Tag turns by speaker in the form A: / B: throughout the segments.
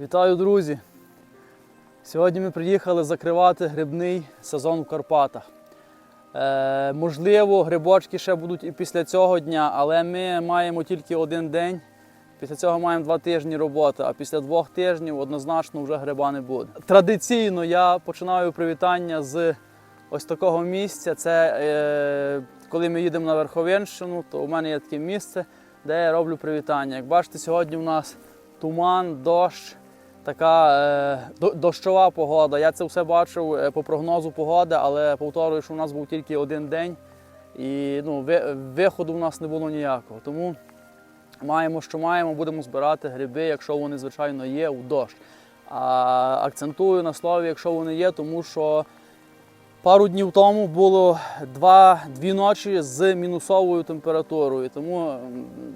A: Вітаю, друзі! Сьогодні ми приїхали закривати грибний сезон в Карпатах. Е, можливо, грибочки ще будуть і після цього дня, але ми маємо тільки один день. Після цього маємо два тижні роботи, а після двох тижнів однозначно вже гриба не буде. Традиційно я починаю привітання з ось такого місця. Це е, коли ми їдемо на Верховинщину, то у мене є таке місце, де я роблю привітання. Як бачите, сьогодні у нас туман, дощ, така е, дощова погода. Я це все бачив е, по прогнозу погоди, але повторюю, що у нас був тільки один день і ну, виходу у нас не було ніякого. Тому маємо, що маємо, будемо збирати гриби, якщо вони, звичайно, є у дощ. А акцентую на слові, якщо вони є, тому що пару днів тому було два, дві ночі з мінусовою температурою. Тому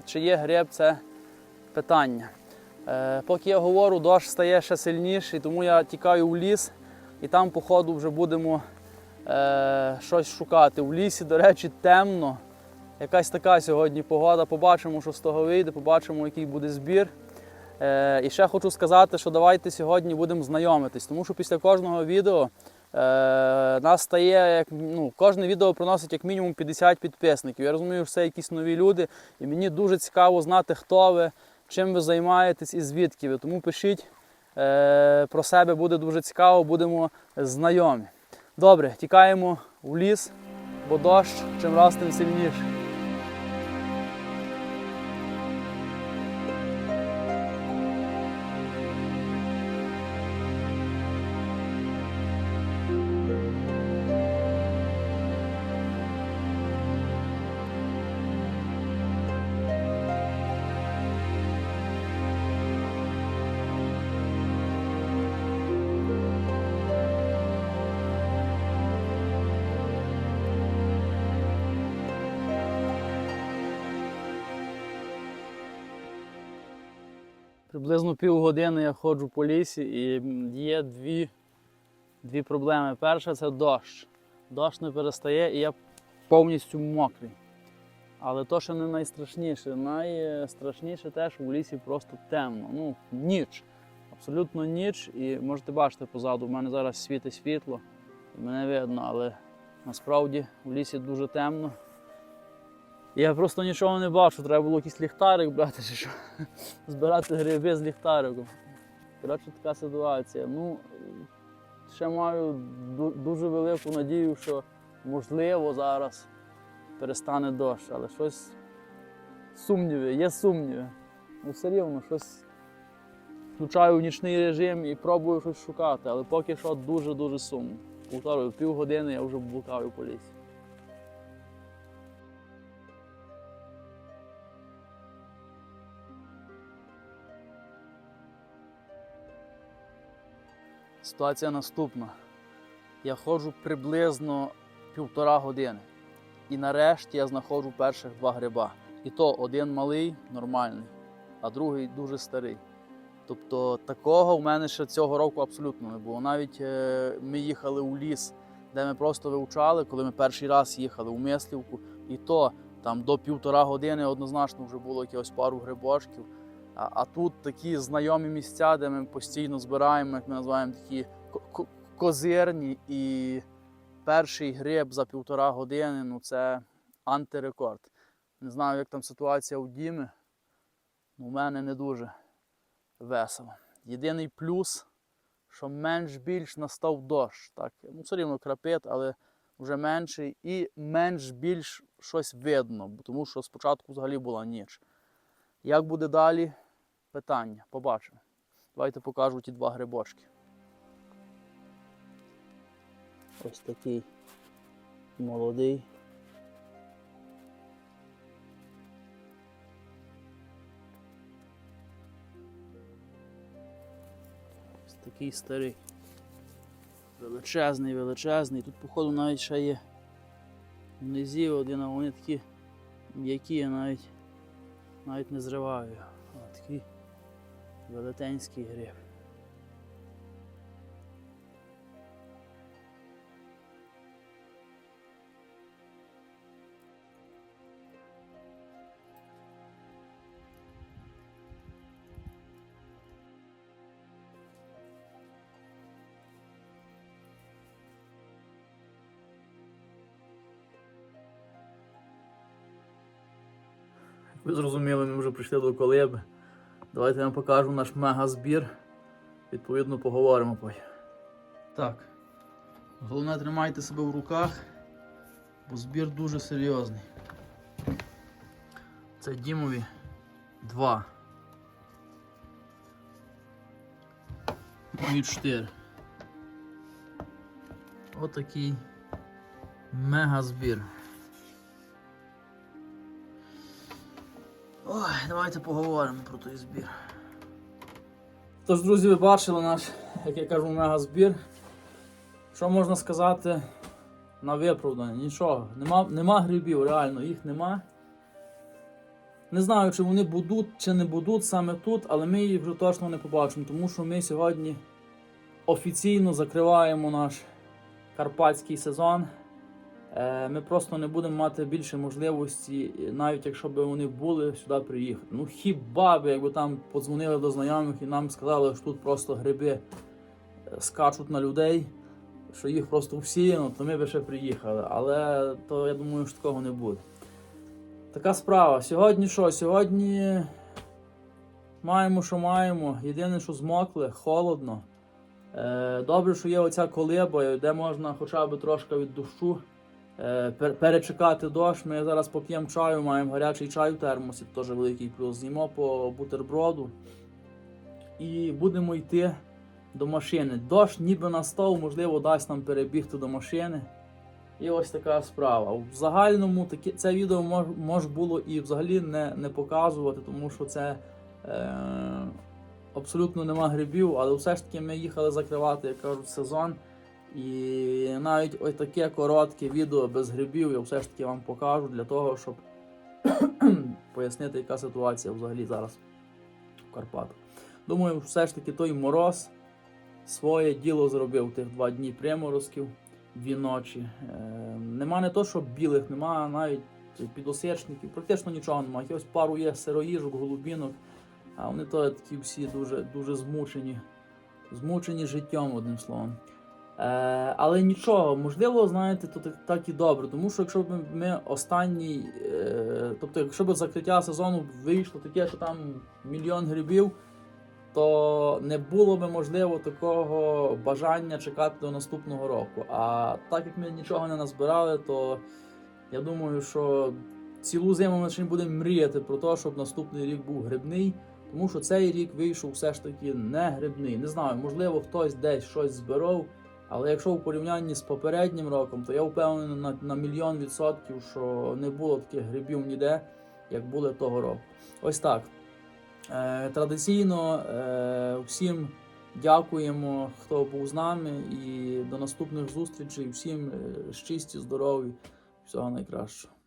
A: чи є гриб, це питання. Е, поки я говорю, дощ стає ще сильніший, тому я тікаю в ліс і там, по ходу, вже будемо е, щось шукати. В лісі, до речі, темно. Якась така сьогодні погода. Побачимо, що з того вийде, побачимо, який буде збір. Е, і ще хочу сказати, що давайте сьогодні будемо знайомитись, тому що після кожного відео е, нас стає як ну, кожне відео приносить як мінімум 50 підписників. Я розумію, що це якісь нові люди, і мені дуже цікаво знати, хто ви, чим ви займаєтесь і звідки ви. Тому пишіть е, про себе, буде дуже цікаво, будемо знайомі. Добре, тікаємо в ліс, бо дощ чим раз тим сильніший. Приблизно півгодини я ходжу по лісі і є дві, дві проблеми. Перша це дощ. Дощ не перестає і я повністю мокрий. Але то, що не найстрашніше, найстрашніше те, що в лісі просто темно. Ну, ніч. Абсолютно ніч. І можете бачити позаду, у мене зараз світить світло, і мене видно, але насправді в лісі дуже темно. Я просто нічого не бачу, треба було якийсь ліхтарик брати чи що збирати гриби з ліхтариком. Коротше, така ситуація. Ну, ще маю дуже велику надію, що можливо зараз перестане дощ, але щось сумніви, є сумніви. Ну, все рівно щось включаю в нічний режим і пробую щось шукати, але поки що дуже-дуже сумно. Повторюю, півгодини я вже блукаю по лісі. Ситуація наступна. Я ходжу приблизно півтора години. І нарешті я знаходжу перших два гриба. І то один малий, нормальний, а другий дуже старий. Тобто такого в мене ще цього року абсолютно не було. Навіть е, ми їхали у ліс, де ми просто вивчали, коли ми перший раз їхали у Мислівку, і то там до півтора години однозначно вже було якихось пару грибочків. А, а тут такі знайомі місця, де ми постійно збираємо, як ми називаємо такі ко- ко- козирні. І перший гриб за півтора години ну це антирекорд. Не знаю, як там ситуація у Діми. У мене не дуже весело. Єдиний плюс, що менш-більш настав дощ. Так, ну все рівно крапит, але вже менший і менш-більш щось видно, тому що спочатку взагалі була ніч. Як буде далі? Питання. Побачимо. Давайте покажу ті два грибочки. Ось такий молодий. Ось такий старий. Величезний, величезний. Тут, походу, навіть ще є низі один, а вони такі м'які, я навіть навіть не зриваю. його. Велетенський гриб. Ви зрозуміли, ми вже прийшли до колиби. Давайте я вам покажу наш мегазбір. Відповідно, поговоримо. Так. Головне тримайте себе в руках, бо збір дуже серйозний. Це Дімові 2. Мої 4. Отакий мегазбір. Ой, давайте поговоримо про той збір. Тож, друзі, ви бачили наш, як я кажу, мегазбір. Що можна сказати на виправдання? Нічого. Нема, нема грибів, реально, їх нема. Не знаю, чи вони будуть, чи не будуть саме тут, але ми їх вже точно не побачимо, тому що ми сьогодні офіційно закриваємо наш карпатський сезон. Е, Ми просто не будемо мати більше можливості, навіть якщо б вони були сюди приїхати. Ну хіба б, якби там подзвонили до знайомих і нам сказали, що тут просто гриби е, скачуть на людей, що їх просто всіяно, то ми б ще приїхали. Але то я думаю, що такого не буде. Така справа. Сьогодні що? Сьогодні маємо, що маємо. Єдине, що змокли, холодно. Е, добре, що є оця колиба, де можна хоча б трошки від пер- перечекати дощ. Ми зараз поп'ємо чаю, маємо гарячий чай в термосі, теж великий плюс. З'їмо по бутерброду і будемо йти до машини. Дощ ніби настав, можливо, дасть нам перебігти до машини. І ось така справа. В загальному такі, це відео мож, мож було і взагалі не, не показувати, тому що це е, абсолютно нема грибів, але все ж таки ми їхали закривати, як кажуть, сезон. І навіть ось таке коротке відео без грибів я все ж таки вам покажу для того, щоб пояснити, яка ситуація взагалі зараз в Карпатах. Думаю, все ж таки той мороз своє діло зробив тих два дні приморозків, дві ночі. Е, нема не то, що білих, нема навіть підосечників, практично нічого немає. Ось пару є сироїжок, голубінок, а вони то такі всі дуже, дуже змучені, змучені життям, одним словом. Е, але нічого, можливо, знаєте, то так, і добре. Тому що якщо б ми останній, е, тобто, якщо б закриття сезону вийшло таке, що там мільйон грибів, то не було б можливо такого бажання чекати до наступного року. А так як ми нічого не назбирали, то я думаю, що цілу зиму ми ще будемо мріяти про те, щоб наступний рік був грибний. Тому що цей рік вийшов все ж таки не грибний. Не знаю, можливо, хтось десь щось збирав. Але якщо в порівнянні з попереднім роком, то я впевнений на, на мільйон відсотків, що не було таких грибів ніде, як були того року. Ось так. Е, традиційно е, всім дякуємо, хто був з нами, і до наступних зустрічей. Всім щисті, щасті, здоров'я, всього найкращого.